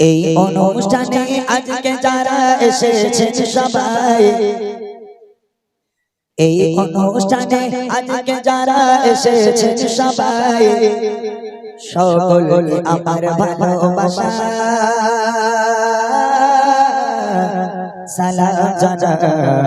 এই অনুষ্ঠানে আজকে যারা এসেছেন সবাই এই অনুষ্ঠানে আজকে যারা এসেছেন সবাই সকলকে আমার ভালোবাসা সালাম জানাই।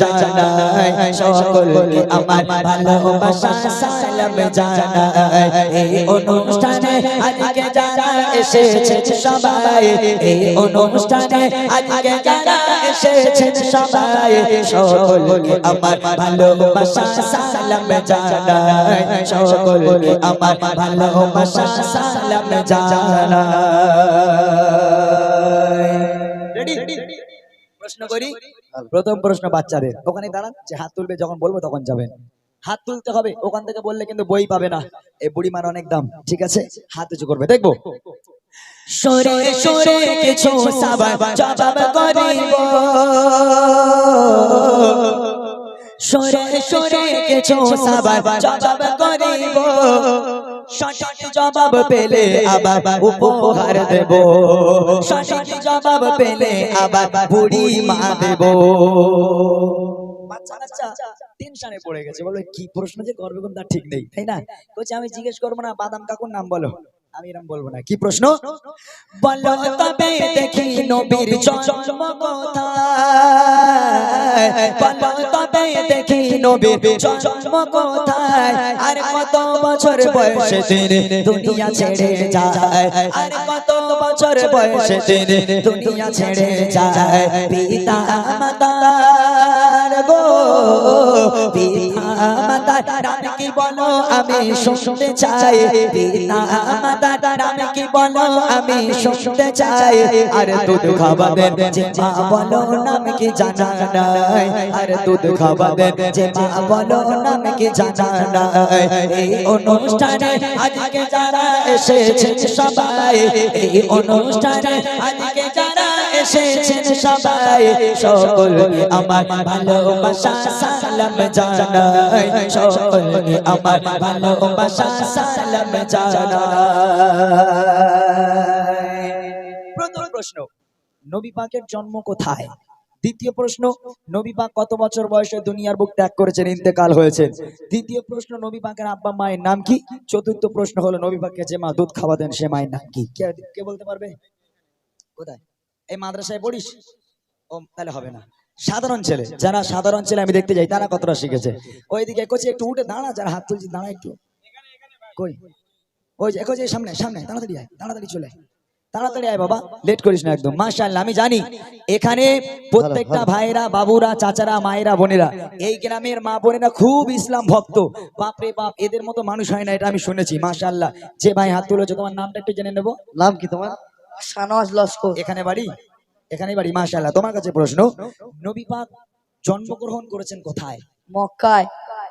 জানাই। সকলকে আমার ভালোবাসা সালাম জানাই। এই অনুষ্ঠানে আজকে যারা এসেছেন সবাই এই অনুষ্ঠানে আজকে যারা এসেছেন সবাই সকলকে আমার ভালোবাসা সালাম জানাই। সকলকে আমার ভালোবাসা সালাম জানাই। রেডি প্রশ্ন করি প্রথম প্রশ্ন বাচ্চাদের। ওখানে দাঁড়ান, যে হাত তুলবে, যখন বলব তখন যাবেন। হাত তুলতে হবে, ওখান থেকে বললে কিন্তু বই পাবে না। এই বুড়ি মার অনেক দাম, ঠিক আছে? হাত উঁচু করবে, দেখব? সরে সরে কিছু সাবাব জবাব করিব। সরে সরে, কিছু সাবাব জবাব করিব। সঠিক জবাব পেলে আবার উপহার দেব। সঠিক জবাব পেলে আবার বুড়ি মা দেব। পড়ে গেছে। বলো কি প্রশ্ন যে তার ঠিক নেই। তাই না? বলছে, আমি জিজ্ঞেস করব না, বাদাম কাকুর নাম বলো। আমি এরকম বলব না। কি প্রশ্ন? বলো তবে দেখি নবীর জন্ম কোথায়। বলো তবে দেখি নবীর জন্ম কোথায়। আর কত বছর বয়সে তিনি দুনিয়া ছেড়ে যায়। আর কত বছর বয়সে তিনি দুনিয়া ছেড়ে যায়। পিতা মাতার গো পিতা মাতার নাম কি বলো? আমি শুনতে চাই। পিতা মাতার নাম কি বলো? আমি শুনতে চাই। আর দুধ খাবাদের যে মা বলো, নাম কি জানা নাই? আর দুধ খাবাদের যে মা বলো, নাম কি জানা নাই? এই অনুষ্ঠানে আজকে যারা এসেছেন সবাই, এই অনুষ্ঠানে আজকে যারা এসেছেন সবাই। সকলকে আমার ভালোবাসা সালাম জানাই। সকলকে আমার ভালোবাসা সালাম জানাই। প্রথম প্রশ্ন, নবী পাকের জন্ম কোথায়? দ্বিতীয় প্রশ্ন, নবী পাক কত বছর বয়সে দুনিয়ার বুক ত্যাগ করেছেন? ইন্তেকাল হয়েছে। তৃতীয় প্রশ্ন, নবী পাকের আব্বা মায়ের নাম কি? চতুর্থ প্রশ্ন হলো, নবী পাককে যে মা দুধ খাওয়া দেন সে মায়ের নাম কে কে বলতে পারবে? কোথায়? এই মাদ্রাসায় পড়িস? ও, তাহলে হবে না। সাধারণ ছেলে, যারা সাধারণ ছেলে, আমি দেখতে যাই, তারা কতটা শিখেছে? ওইদিকে কোচি একটু উঠে দাঁড়া, যারা হাত তুলছি, দাঁড়া একটু। কই? ওই যে কোচি, সামনে সামনে, তাড়াতাড়ি আয়, তাড়াতাড়ি চলে। তাড়াতাড়ি আয় বাবা, লেট করিস না একদম। মাশাআল্লাহ, আমি জানি, এখানে প্রত্যেকটা ভাইরা বাবুরা, চাচারা, মায়েরা, বোনেরা, এই গ্রামের মা বোনেরা খুব ইসলাম ভক্ত। বাপরে বাপ, এদের মতো মানুষ হয় না, এটা আমি শুনেছি, মাশাআল্লাহ। যে ভাই হাত তুলেছে, তোমার নামটা একটু জেনে নেব? নাম কি তোমার? লস্কর। এখানে বাড়ি? এখানে বাড়ি মাশাআল্লাহ। তোমার কাছে প্রশ্ন নবী পাক জন্মগ্রহণ করেছেন কোথায়? মক্কায়।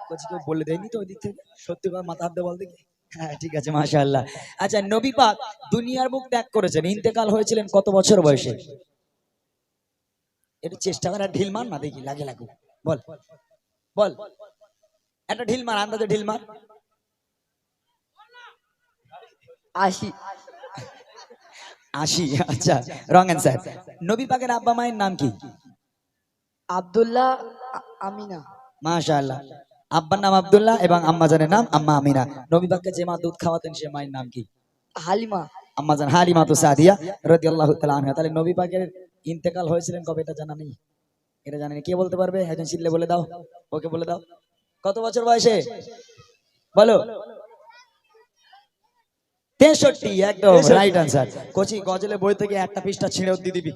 কেউ বলে দেয়নি তো ওই দিক থেকে? সত্যি কথা মাথা হাত বল দেখি। হ্যাঁ ঠিক আছে মাশাআল্লাহ। আচ্ছা নবী পাক দুনিয়ার মুখ ত্যাগ করেছেন ইন্তেকাল হয়েছিলেন কত বছর বয়সে? একটু চেষ্টা করে আর ঢিল মার না দেখি লাগে লাগুক। বল। বল। একটা ঢিল মার আন্দাজে ঢিল মার। আশি। আশি আচ্ছা রং অ্যান্সার নবী পাকের আব্বা মায়ের নাম কি? আব্দুল্লাহ আমিনা। মাশাআল্লাহ। আব্বার নাম আব্দুল্লাহ এবং আম্মাজানের নাম আম্মা আমিনা। নবী পাককে যে মা দুধ খাওয়াতেন সে মায়ের নাম কি? হালিমা। আম্মাজান হালিমা তো সাদিয়া রাদিয়াল্লাহু তাআলা আনহা। তাহলে নবী পাকের ইন্তেকাল হয়েছিলেন কবে? এটা জানা নেই। এটা জানেন কে বলতে পারবে? একজন চিল্লে বলে দাও। ওকে বলে দাও। কত বছর বয়সে? বলো। তেষট্টি একদম রাইট আনসার কোচি গজলে বই থেকে একটা পৃষ্ঠা ছিঁড়েও দিয়ে দিবি।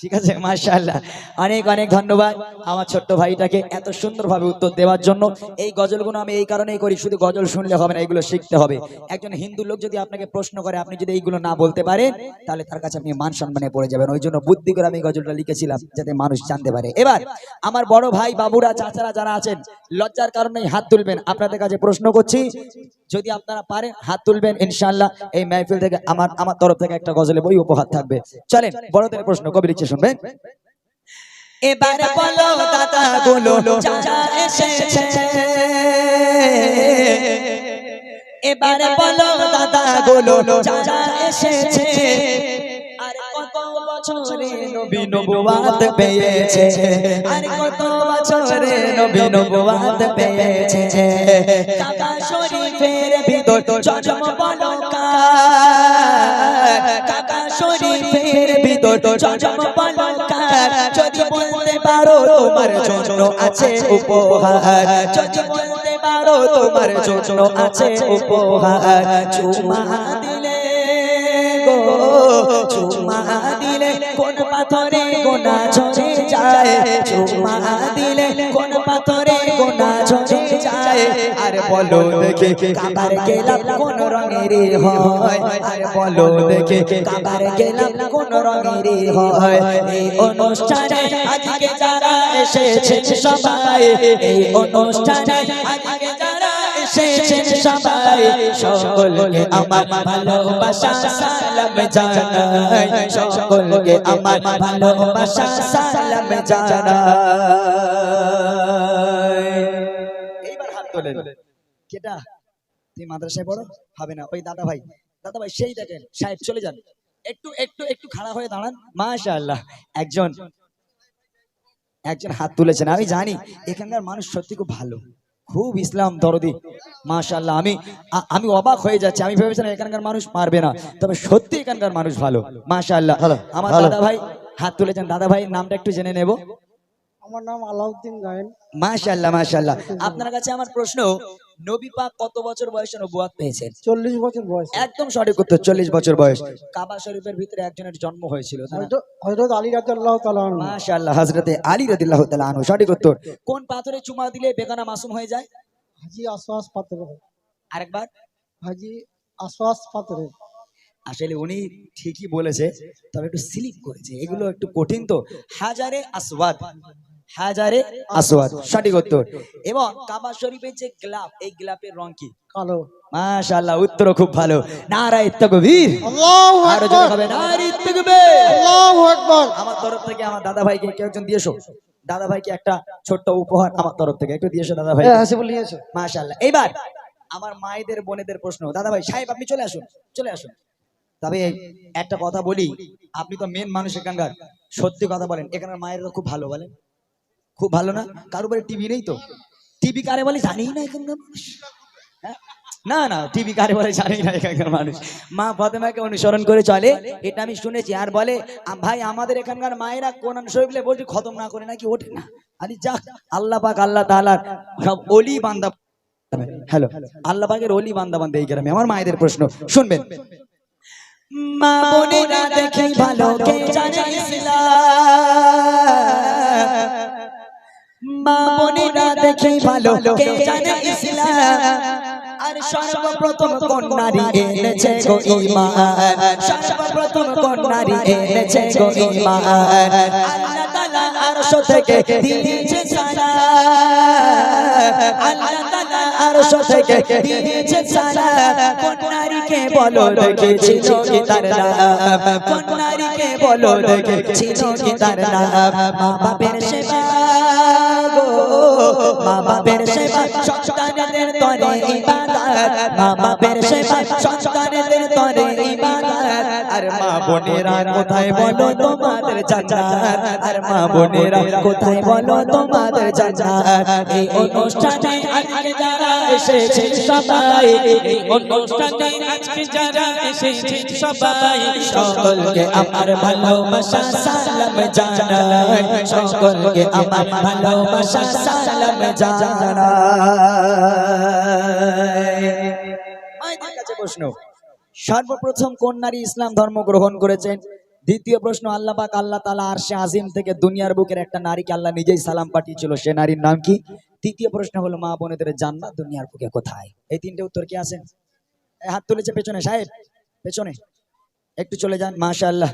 ঠিক আছে? মাশাআল্লাহ। অনেক অনেক ধন্যবাদ আমার ছোট্ট ভাইটাকে এত সুন্দরভাবে উত্তর দেওয়ার জন্য। এই গজলগুলো আমি এই কারণেই করি, শুধু গজল শুনলে হবে না, এগুলো শিখতে হবে। একজন হিন্দু লোক যদি আপনাকে প্রশ্ন করে, আপনি যদি এইগুলো না বলতে পারেন, তাহলে তার কাছে আপনি মান সম্মানে পড়ে যাবেন। ওই জন্য বুদ্ধি করে আমি গজলটা লিখেছিলাম, যাতে মানুষ জানতে পারে। এবার, আমার বড় ভাই, বাবুরা, চাচারা যারা আছেন, লজ্জার কারণে হাত তুলবেন। আপনাদের কাছে প্রশ্ন করছি, যদি আপনারা পারেন, হাত তুলবেন ইনশাল্লাহ এই মাহফিল থেকে আমার আমার তরফ থেকে একটা গজলে বই উপহার থাকবে। চলেন, বড়দের প্রশ্ন, কবি লিখছে শুনবেন? এবার বলো দাদা বলো চাচা এসেছে। এবার বলো দাদা বলো চাচা এসেছে। বছরে নবী নবুয়াত পেয়েছে। আর কত বছরে নবী নবুয়াত পেয়েছে। কাবা শরীফের ভিতর জন্ম বলো কার কাবা শরীফের ভিতর জন্ম বলো কার যদি বলতে পারো তোমার জন্য আছে উপহার। যদি বলতে পারো তোমার জন্য আছে উপহার। চুমা দিলে গো। চুমা দিলে কোন পাথরে গোনা ঝরে যায়? চুমা দিলে কোন পাথরে গোনা ঝরে যায়? আর বলো দেখে কাবার গেলাম কোন রঙের হয়? আর বলো দেখে কাবার গেলাম কোন রঙের হয়? এই অনুষ্ঠানে আজকে যারা এসেছে সবাই, এই অনুষ্ঠানে সবাই সকলকে আমার ভালোবাসা, সালাম জানাই। সকলকে আমার ভালোবাসা, সালাম জানাই। এইবার হাত তোলেন। কেটা? মাদ্রাসায় পড়ো? হবে না। ওই দাদা ভাই। দাদা ভাই, সেই দেখেন, সাহেব চলে যান। একটু একটু একটু খাড়া হয়ে দাঁড়ান। মাশাআল্লাহ। একজন একজন হাত তুলেছেন। আমি জানি, এখানকার মানুষ সত্যি খুব ভালো। খুব ইসলাম দরদি। মাশাল্লাহ আমি আমি অবাক হয়ে যাচ্ছি। আমি ভেবেছিলাম এখানকার মানুষ পারবে না তবে সত্যি এখানকার মানুষ ভালো। মাশাল্লাহ আমার দাদা ভাই হাত তুলেছেন। দাদা ভাই নামটা একটু জেনে নেব। আমার নাম আলাউদ্দিন গায়েন। মাশাল্লাহ মাশাল্লাহ আপনার কাছে আমার প্রশ্ন নবী পাক কত বছর বয়সে নবুয়াত পেয়েছেন? চল্লিশ বছর বয়স। একদম সঠিক উত্তর চল্লিশ বছর বয়স। কাবা শরীফের ভিতরে একজনের জন্ম হয়েছিল হজরত আলী রাজি আল্লাহ তালান মাশাআল্লাহ হযরতে আলী রাদিয়াল্লাহু তাআলা আনহু। সঠিক উত্তর। কোন পাথরে চুমা দিলে বেগানা মাসুম হয়ে যায়? হাজি আশ্বাস পাত্রে আরেকবার। হাজি আশ্বাস পাত্রে আসলে উনি ঠিকই বলেছে তবে একটু স্লিপ করেছে। এগুলো একটু কঠিন তো। হাজারে আসওয়াদ। হাজারে আসওয়াদ সঠিক উত্তর। এবং কাবা শরীফের যে গ্লাফ এই গ্লাফের রং কি? কালো। মাশাআল্লাহ উত্তর খুব ভালো। নারায়ে তাকবীর। আল্লাহু আকবার। হবে নারায়ে তাকবীর। আল্লাহু আকবার। আমার তরফ থেকে আমার দাদা ভাইকে কেউ একজন দিয়েছ? দাদা ভাইকে একটা ছোট্ট উপহার আমার তরফ থেকে একটু দিয়েছ দাদা ভাই হ্যাঁ হাসিবুল নিয়েছে মাশাআল্লাহ এইবার আমার মায়েদের বোনেদের প্রশ্ন। দাদা ভাই সাহেব আপনি চলে আসুন চলে আসুন। তবে একটা কথা বলি আপনি তো মেন মানুষ এখানকার সত্যি কথা বলেন এখানকার মায়েরা খুব ভালো বলেন। খুব ভালো না? কারও বাড়ি টিভি নেই তো? টিভি কারে বলে? জানি না এখানকার মানুষ। হ্যাঁ? না না টিভি কারে বলে? জানি না এখানকার মানুষ। মা ফাতেমাকে অনুসরণ করে চলে। এটা আমি শুনেছি। আর বলে ভাই, আমাদের এখানকার মায়েরা কোরআন শরীফলে বলছি, খতম না করে নাকি ওঠে না? আরে যাক, আল্লাহ পাক, আল্লাহ তাআলার সব অলি বান্দা হ্যালো, আল্লাহ পাকের অলি বান্দা বান্দা এই গ্রামে। আমার মায়েদের প্রশ্ন, শুনবেন? মা দেখি ভালো কে জানে ইসলাম? মা বোনেরা দেখি ভালো, কে জানে ইসলাম? আর সর্বপ্রথম কোন নারী এনেছে গো ঈমান সর্বপ্রথম কোন নারী এনেছে গো ঈমান আল্লাহ তাআলা আরশ থেকে দিয়েছে সালাম আল্লাহ তাআলা আরশ থেকে দিয়েছে সালাম কোন বলো দেখেছি কি তার নাম কোন নারীকে বলো দেখেছি কি তার বাপের সেবা গো বাপের সেবা সন্তানদের তরে ইবাদত। বাপের সেবা সন্তানদের তরে ইবাদত। আর মা বোনেরা কোথায় বলো তোমাদের জান্নাত আর মা বোনেরা কোথায় বলো তোমাদের জান্নাত এই অনুষ্ঠানে আজকে যারা এসেছে সবাই এই অনুষ্ঠানে আজকে যারা এসেছেন সবাই সকলকে আমার ভালোবাসা সালাম জানাই। সকলকে আমার ভালোবাসা সালাম জানাই। কাছে প্রশ্ন সর্বপ্রথম কোন নারী ইসলাম ধর্ম গ্রহণ করেছেন? দ্বিতীয় প্রশ্ন, আল্লাহ পাক, আল্লাহ তালা আরশে আজিম থেকে দুনিয়ার বুকের একটা নারীকে আল্লাহ নিজেই সালাম পাঠিয়েছিল, সে নারীর নাম কি? তৃতীয় প্রশ্ন হলো, মা বোনেদের জান্নাত দুনিয়ার বুকে কোথায়? এই তিনটে উত্তর কি আছেন? এই হাত তুলেছে পেছনে, সাহেব, পেছনে। একটু চলে যান, মাশাআল্লাহ।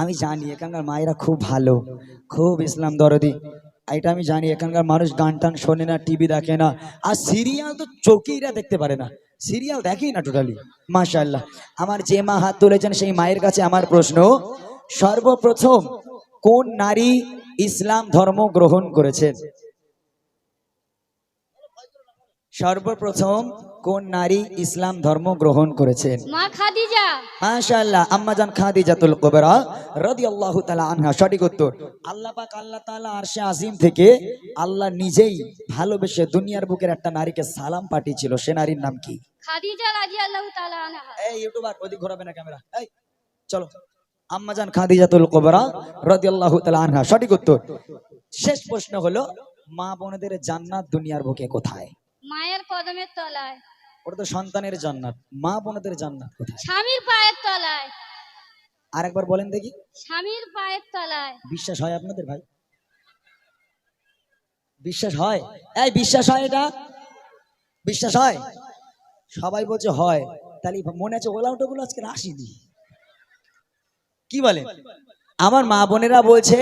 আমি জানি এখানকার মায়েরা খুব ভালো, খুব ইসলাম দরদি। এটা আমি জানি, এখানকার মানুষ গান টান শোনে না, টিভি দেখে না। আর সিরিয়াল তো চোখেইরা দেখতে পারে না। সিরিয়াল দেখেই না টোটালি মাশাআল্লাহ। আমার যে মা হাত তুলেছেন সেই মায়ের কাছে আমার প্রশ্ন, সর্বপ্রথম কোন নারী ইসলাম ধর্ম গ্রহণ করেছেন সর্বপ্রথম কোন নারী ইসলাম ধর্ম গ্রহণ করেছেন মা খাদিজা। মাশাআল্লাহ আম্মাজান খাদিজাতুল কুবরা রাদিয়াল্লাহু তাআলা আনহা সঠিক উত্তর। আল্লাহ পাক আল্লাহ তাআলা আরশে আজিম থেকে আল্লাহ নিজেই ভালোবেসে দুনিয়ার বুকের একটা নারীকে সালাম পাঠিয়েছিল। সে নারীর নাম কি? খাদিজা রাদিয়াল্লাহু তাআলা আনহা। এই ইউটিউবার ওদিক ঘোরাবে না ক্যামেরা। এই চলো। আম্মাজান খাদিজাতুল কুবরা রাদিয়াল্লাহু তাআলা আনহা সঠিক উত্তর। শেষ প্রশ্ন হলো মা বোনেদের জান্নাত দুনিয়ার বুকে কোথায়? মায়ের কদমের তলায়। ওটা তো সন্তানের জান্নাত মা বোনেদের জান্নাত কোথায়? স্বামীর পায়ের তলায়। আরেকবার বলেন দেখি। স্বামীর পায়ের তলায়। বিশ্বাস হয় আপনাদের ভাই? বিশ্বাস হয়? এই বিশ্বাস হয় এটা? বিশ্বাস হয়? সবাই বলছে হয়। তাহলে মনে আছে ওলা ওটাগুলো আজকে আসিনি কি বলে? আমার মা বোনেরা বলছে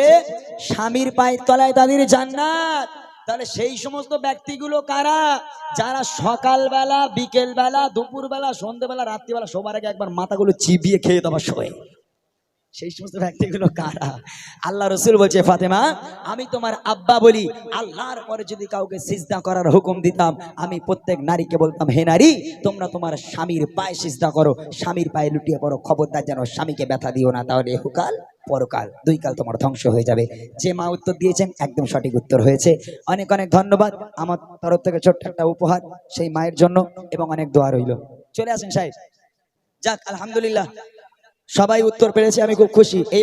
স্বামীর পায়ের তলায় তাদের জান্নাত। তাহলে সেই সমস্ত ব্যক্তিগুলো কারা? যারা সকালবেলা, বিকেলবেলা, দুপুরবেলা সন্ধ্যেবেলা রাত্রিবেলা, সবার আগে একবার মাথাগুলো চিবিয়ে খেয়ে দেওয়া শোয় সেই সমস্ত ব্যক্তিগুলো কারা? আল্লাহ রসুল বলছে, ফাতেমা, আমি তোমার আব্বা বলি। আল্লাহর পরে যদি কাউকে সিজদা করার হুকুম দিতাম, আমি প্রত্যেক নারীকে বলতাম, হে নারী, তোমরা তোমার স্বামীর পায়ে সিজদা করো। স্বামীর পায়ে লুটিয়ে পড়ো। খবরদার যেন স্বামীকে ব্যথা দিও না তাহলে হুকাল। পরকাল, দুই কাল তোমার ধ্বংস হয়ে যাবে। যে মা উত্তর দিয়েছেন, একদম সঠিক উত্তর হয়েছে। অনেক অনেক ধন্যবাদ। আমার তরফ থেকে ছোট্ট একটা উপহার সেই মায়ের জন্য এবং অনেক দোয়া রইল। চলে আসেন সাহেব। যাক, আলহামদুলিল্লাহ। সবাই উত্তর পেরেছে, আমি খুব খুশি। এইবার